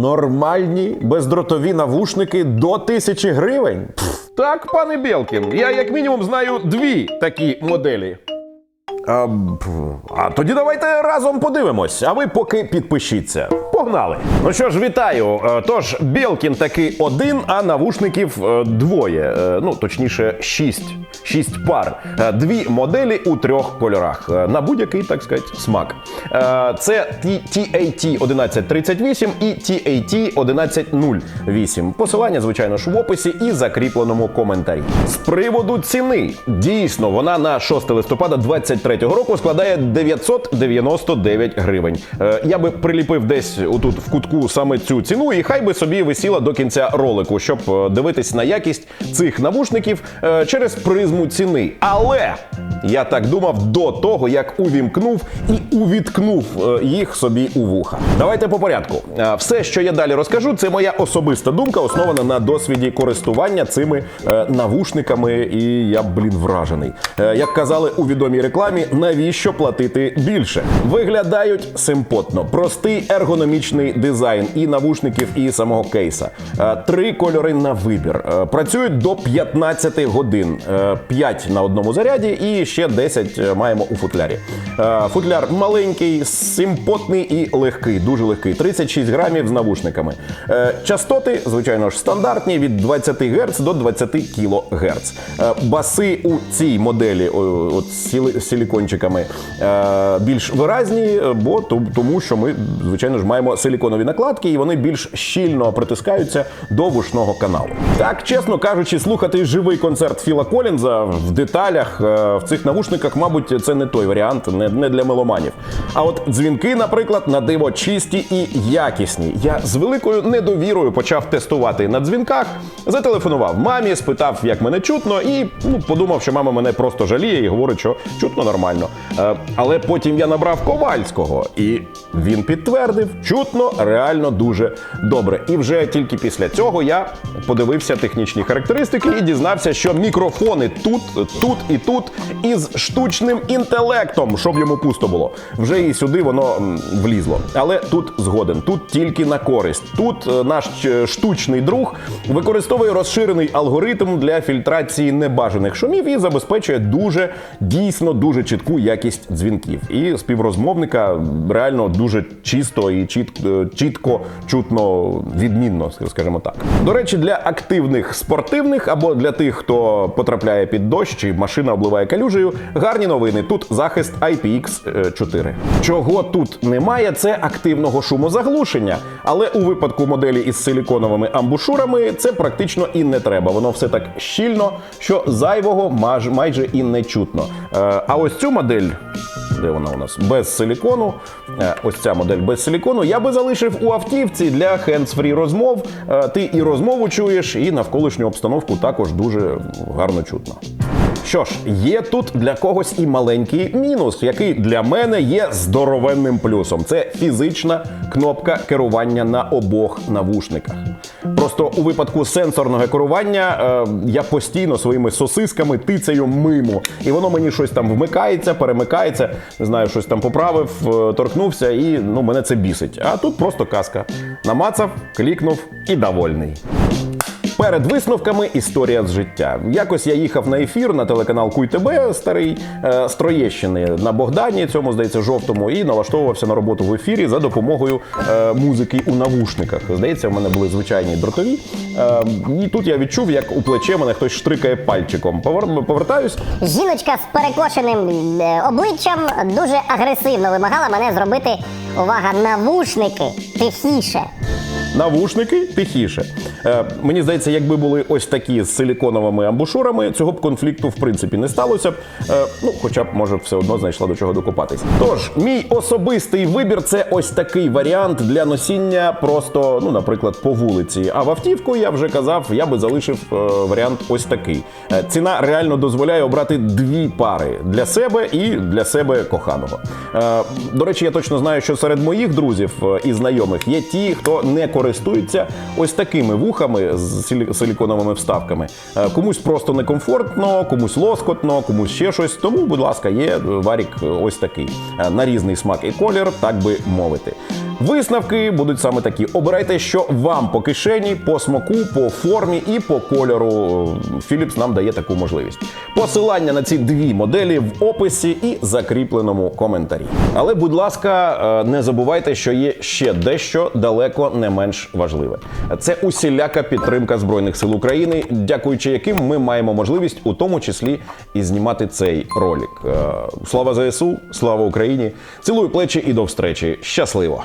Нормальні бездротові навушники до тисячі гривень. Пф. Так, пане Білкін, я як мінімум знаю дві такі моделі. А, а тоді давайте разом подивимось. А ви поки підпишіться. Погнали! Ну що ж, вітаю. Е, Тож, Білкін таки один, а навушників е, двоє. Е, Ну, точніше, шість. Шість пар. Дві моделі у трьох кольорах. На будь-який, так сказати, смак. Це TAT 1138 і TAT 1108. Посилання, звичайно ж, в описі і закріпленому коментарі. З приводу ціни. Дійсно, вона на 6 листопада 23-го року складає 999 гривень. Я би приліпив десь отут в кутку саме цю ціну, і хай би собі висіла до кінця ролику, щоб е, дивитись на якість цих навушників е, через призму ціни. Але я так думав до того, як увімкнув і увіткнув е, їх собі у вуха. Давайте по порядку. Е, Все, що я далі розкажу, це моя особиста думка, основана на досвіді користування цими е, навушниками. І я, блін, вражений. Як казали у відомій рекламі, навіщо платити більше? Виглядають симпотно, простий ергономічний дизайн і навушників, і самого кейса. Три кольори на вибір. Працюють до 15 годин, 5 на одному заряді, і ще 10 маємо у футлярі. Е, Футляр маленький, симпотний і легкий, дуже легкий. 36 грамів з навушниками. Е, Частоти, звичайно ж, стандартні від 20 Гц до 20 кГц. Баси у цій моделі, от з силікончиками, е, більш виразні, е, бо тому, що ми, звичайно ж, маємо силіконові накладки, і вони більш щільно притискаються до вушного каналу. Так, чесно кажучи, слухати живий концерт Філа Колінза в деталях е, в цих навушниках, мабуть, це не той варіант, не, не для меломанів. А от дзвінки, наприклад, на диво чисті і якісні. Я з великою недовірою почав тестувати на дзвінках, зателефонував мамі, спитав, як мене чутно, і ну, подумав, що мама мене просто жаліє і говорить, що чутно нормально. Е, але потім я набрав Ковальського, і він підтвердив, чутно реально дуже добре. І вже тільки після цього я подивився технічні характеристики і дізнався, що мікрофони тут, тут і тут із штучним інтелектом, щоб йому пусто було. Вже і сюди воно влізло. Але тут згоден, тут тільки на користь. Тут е, наш е, штучний друг використовує розширений алгоритм для фільтрації небажаних шумів і забезпечує дуже дійсно дуже чітку якість дзвінків. І співрозмовника реально дуже чисто і чіт, е, чітко чутно відмінно, скажімо так. До речі, для активних спортивних або для тих, хто потрапляє під дощ чи машина обливає калюжею, гарні новини. Тут захист IPX4. Чого тут немає, це активного шумозаглушення. Але у випадку моделі із силіконовими амбушурами це практично і не треба. Воно все так щільно, що зайвого майже і не чутно. Е, А ось цю модель. Де вона у нас без силікону? Е, Ось ця модель без силікону. Я би залишив у автівці для hands-free розмов. Е, Ти і розмову чуєш, і навколишню обстановку також дуже гарно чутно. Що ж, є тут для когось і маленький мінус, який для мене є здоровенним плюсом. Це фізична кнопка керування на обох навушниках. Просто у випадку сенсорного керування е, я постійно своїми сосисками тицею мимо, і воно мені щось там вмикається, перемикається, не знаю, щось там поправив, е, торкнувся, і ну мене це бісить. А тут просто казка. Намацав, клікнув і довольний. Перед висновками історія з життя. Якось я їхав на ефір на телеканал Куй ТБ старий е, з Троєщини на Богдані, цьому здається, жовтому, і налаштовувався на роботу в ефірі за допомогою е, музики у навушниках. Здається, в мене були звичайні дротові. Е, і тут я відчув, як у плече мене хтось штрикає пальчиком. Повер- Повертаюсь, Жіночка з перекошеним е, обличчям дуже агресивно вимагала мене зробити увага, навушники тихіше. Навушники тихіше. Е, мені здається, якби були ось такі з силіконовими амбушурами, цього б конфлікту в принципі не сталося. Е, ну, хоча б може все одно знайшла до чого докопатись. Тож, мій особистий вибір це ось такий варіант для носіння просто, ну, наприклад, по вулиці. А в автівку я вже казав, я би залишив е, варіант ось такий. Ціна реально дозволяє обрати дві пари для себе і для себе коханого. До речі, я точно знаю, що серед моїх друзів і знайомих є ті, хто не користується ось такими вухами. Вухами з силі- силіконовими вставками. Е, Комусь просто некомфортно, комусь лоскотно, комусь ще щось. Тому, будь ласка, є варік ось такий Е, на різний смак і колір, так би мовити. Висновки будуть саме такі: обирайте, що вам по кишені, по смаку, по формі і по кольору. Philips нам дає таку можливість. Посилання на ці дві моделі в описі і закріпленому коментарі. Але, будь ласка, е, не забувайте, що є ще дещо далеко не менш важливе. Це усіляка підтримка збройних сил України, дякуючи яким ми маємо можливість, у тому числі і знімати цей ролик. Е, Слава ЗСУ, слава Україні! Цілую плечі і до встречі. Щасливо!